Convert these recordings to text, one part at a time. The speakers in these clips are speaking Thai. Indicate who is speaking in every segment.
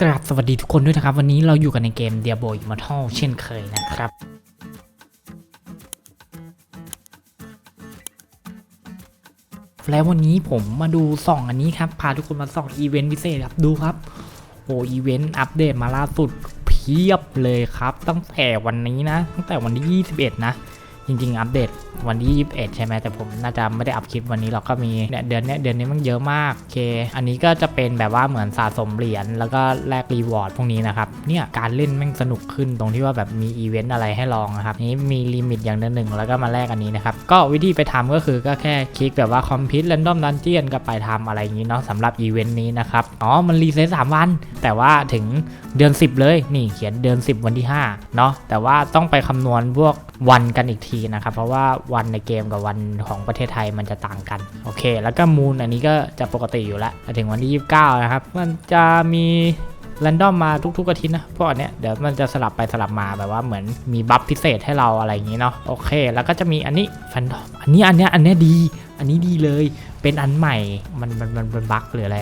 Speaker 1: กราบสวัสดีทุกคนด้วยนะครับ วันนี้เราอยู่กันในเกม Diablo Immortal เช่นเคยนะครับ แล้ววันนี้ผมมาดูส่องอันนี้ครับ พาทุกคนมาส่องอีเวนต์พิเศษครับ ดูครับ โอ้อีเวนต์อัปเดตมาล่าสุดเพียบเลยครับ ตั้งแต่วันนี้นะ ตั้งแต่วันที่ 21 นะ จริง ๆ อัปเดตวันที่ 21 ใช่ไหมแต่ผมน่าจะไม่ได้อัพคลิปวันนี้เราก็มีเนี่ยเดือนเนี้ยเดือนนี้มันเยอะมากโอเค อันนี้ก็จะเป็นแบบว่าเหมือนสะสมเหรียญแล้วก็แลกรีวอร์ดพวกนี้นะครับเนี่ยการเล่นแม่งสนุกขึ้นตรงที่ว่าแบบมีอีเวนต์อะไรให้ลองนะครับนี้มีลิมิตอย่างเดือนหนึ่งแล้วก็มาแลกอันนี้นะครับก็วิธีไปทำก็คือก็แค่คลิกแบบว่าคอมพิวต์แรนดอมดันเจียนก็ไปทำอะไรอย่างนี้เนาะสำหรับอีเวนต์นี้นะครับอ๋อมันรีเซ็ตสามวัน แต่ว่าถึงเดือน 10 เลยนี่เขียนเดือน 10 วันที่5เนาะแต่ว่าต้องไปคำนวณพวกวันกันอีกทีนะครับ เพราะว่าวันในเกมกับวันของประเทศไทยมันจะต่างกัน โอเค แล้วก็มูลอันนี้ก็จะปกติอยู่แล้วถึงวันที่ 29 นะครับ มันจะมีแรนดอมมาทุกๆอาทิตย์นะพวกอันเนี้ยเดี๋ยวมันจะสลับไปสลับมาแบบว่าเหมือนมีบัฟพิเศษให้เราอะไรอย่างนี้เนาะโอเค แล้วก็จะมีอันนี้แฟนดอมอันนี้อันเนี้ยอันเนี้ยดี อันนี้ดีเลย เป็นอันใหม่มันมันมันเป็นบั๊กหรืออะไร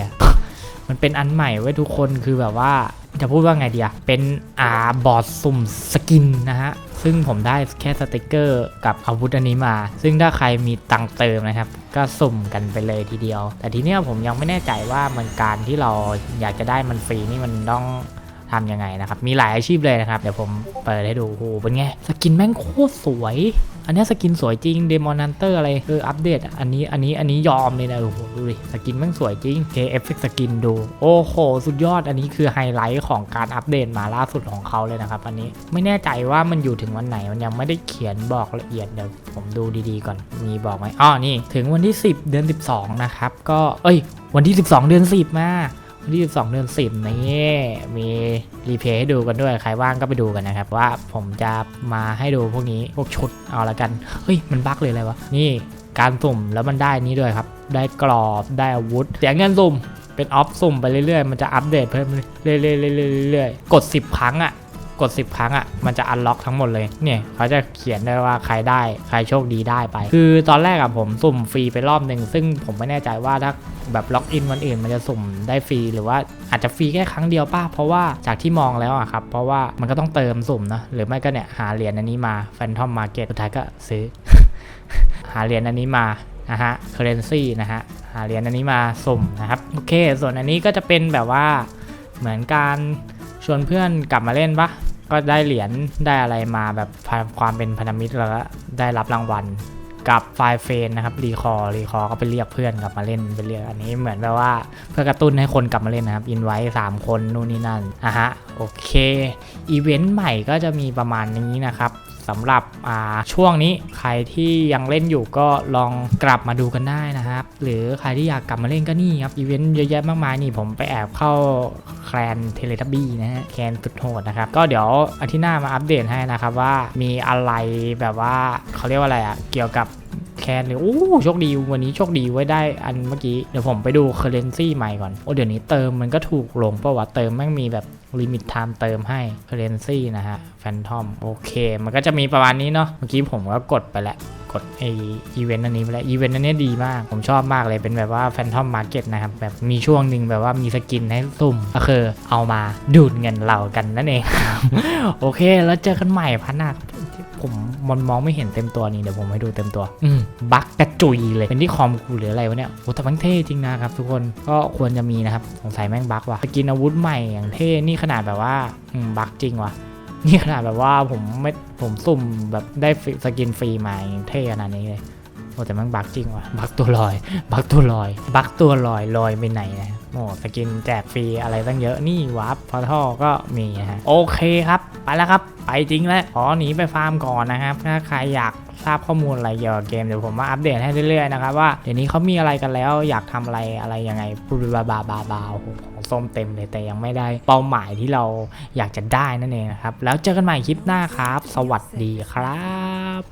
Speaker 1: มันเป็นอันใหม่ไว้ทุกคนคือแบบว่าจะพูดว่าไงเดีอะเป็นอ่าบอดสุ่มสกินนะฮะ ซึ่งผมได้แค่สติกเกอร์กับอาวุธอันนี้มา ซึ่งถ้าใครมีตังเติมนะครับ ก็สุ่มกันไปเลยทีเดียว แต่ทีเนี้ยผมยังไม่แน่ใจว่ามันการที่เราอยากจะได้มันฟรีนี่มันต้องทำยังไงนะครับ มีหลายอาชีพเลยนะครับ เดี๋ยวผมเปิดให้ดูโอ้โหเป็นไง สกินแม่งโคตรสวย อันนี้สกินสวยจริงเดมอนันเตอร์อะไรเอออัปเดตอันนี้อันนี้อันนี้ยอมเลยนะโอ้โหดูดิสกินแม่งสวยจริงเคเอฟเฟกสกินดู โอ้โห สุดยอดอันนี้คือไฮไลท์ของการอัปเดตมาล่าสุดของเขาเลยนะครับอันนี้ไม่แน่ใจว่ามันอยู่ถึงวันไหนมันยังไม่ได้เขียนบอกละเอียดเดี๋ยวผมดูดีๆก่อนมีบอกไหมอ๋อนี่ ถึงวันที่ 10 เดือน 12 นะครับก็เอ้ยวันที่ 12 เดือน 10 มา วันที่12เดือน10นี่มีรีเพย์ให้ดูกันด้วยใครว่างก็ไปดูกันนะครับ ว่าผมจะมาให้ดูพวกนี้พวกชุดเอาละกันเฮ้ยมันบั๊กเลยอะไรวะนี่การสุ่มแล้วมันได้นี้ด้วยครับ ได้กรอบได้อาวุธเสียเงินสุ่มเป็นออฟสุ่มไปเรื่อยๆ มันจะอัปเดตเพิ่มเรื่อยๆเรื่อยๆกด 10 ครั้งอะ กด 10 ครั้งอะ่ะมันจะอันล็อกทั้งหมดเลยเนี่ยเขาจะเขียนได้ว่าใครได้ใครโชคดีได้ไป คือตอนแรกอะผมสุ่มฟรีไปรอบหนึ่งซึ่งผมไม่แน่ใจว่าถ้าแบบล็อกอินวันอื่นมันจะสุ่มได้ฟรีหรือว่าอาจจะฟรีแค่ครั้งเดียวป้าเพราะว่าจากที่มองแล้วอะครับเพราะว่ามันก็ต้องเติมสุ่มนะหรือไม่ก็เนี่ยหาเหรียญอันนี้มาแฟนทอมมาเก็ตสุดท้ายก็ซื้อ หาเหรียญอันนี้มานะฮะเคอร์เรนซีนะฮะหาเหรียญอันนี้มาสุ่มนะครับโอเค ส่วนอันนี้ก็จะเป็นแบบว่าเหมือนการชวนเพื่อนกลับมาเล่นปะ ก็ได้เหรียญได้อะไรมาแบบความเป็นพันธมิตรแล้วก็ได้รับรางวัลกับไฟล์เฟนนะครับรีคอร์รีคอร์ก็ไปเรียกเพื่อนกลับมาเล่นไปเรียกอันนี้เหมือนแบบว่าเพื่อกระตุ้นให้คนกลับมาเล่นนะครับอินไว้3คนนู่นนี่นั่นอะฮะโอเคอีเวนต์ใหม่ก็จะมีประมาณนี้นะครับ สำหรับช่วงนี้ใครที่ยังเล่นอยู่ก็ลองกลับมาดูกันได้นะครับ หรือใครที่อยากกลับมาเล่นก็นี่ครับอีเวนต์เยอะแยะมากมายนี่ผมไปแอบเข้าแคลนเทเลทับบี้นะฮะแคลนสุดโหดนะครับ ก็เดี๋ยวอาทิตย์หน้ามาอัปเดตให้นะครับว่ามีอะไรแบบว่าเขาเรียกว่าอะไรอะเกี่ยวกับ แคนเลย โอ้โชคดีวันนี้โชคดีไว้ได้อันเมื่อกี้ เดี๋ยวผมไปดูเคอร์เรนซีใหม่ก่อน โอ้เดี๋ยวนี้เติมมันก็ถูกลงเพราะว่าเติมแม่งมีแบบลิมิตไทม์เติมให้เคอร์เรนซีนะฮะแฟนทอมโอเค มันก็จะมีประมาณนี้เนาะเมื่อกี้ผมก็กดไปแล้วกดไออีเวนต์อันนี้ไปแล้วอีเวนต์อันนี้ดีมาก ผมชอบมากเลยเป็นแบบว่าแฟนทอมมาร์เก็ตนะครับ แบบมีช่วงหนึ่งแบบว่ามีสกินให้สุ่มก็คือเอามาดูดเงินเรากันนั่นเอง โอเค แล้วเจอกันใหม่พันหน้า ผมมันมองไม่เห็นเต็มตัวนี่เดี๋ยวผมให้ดูเต็มตัว อืมบักกระจุยเลย เป็นที่คอมกูหรืออะไรวะเนี่ยโอ้แต่มันเท่จริงนะครับทุกคนก็ควรจะมีนะครับสงสัยแม่งบักว่ะสกินอาวุธใหม่อย่างเท่นี่ขนาดแบบว่าอืมบักจริงว่ะนี่ขนาดแบบว่าผมไม่ผมสุ่มแบบได้ฟรีสกินฟรีมาอย่างเท่ขนาดนี้เลยโอ้แต่มันบักจริงว่ะบักตัวลอย บักตัวลอย บักตัวลอยลอยไปไหนนะโอ้สกินแจกฟรีอะไรตั้งเยอะนี่วาร์ปพอท่อก็มีนะฮะโอเคครับ ไปแล้วครับ ไปจริงแล้วขอหนีไปฟาร์มก่อนนะครับ ถ้าใครอยากทราบข้อมูลอะไรเกี่ยวกับเกมเดี๋ยวผมมาอัปเดตให้เรื่อยๆนะครับว่าเดี๋ยวนี้เขามีอะไรกันแล้วอยากทำอะไรอะไรยังไงพูดบาบาบาบาของส้มเต็มเลยแต่ยังไม่ได้เป้าหมายที่เราอยากจะได้นั่นเองนะครับแล้วเจอกันใหม่คลิปหน้าครับ สวัสดีครับ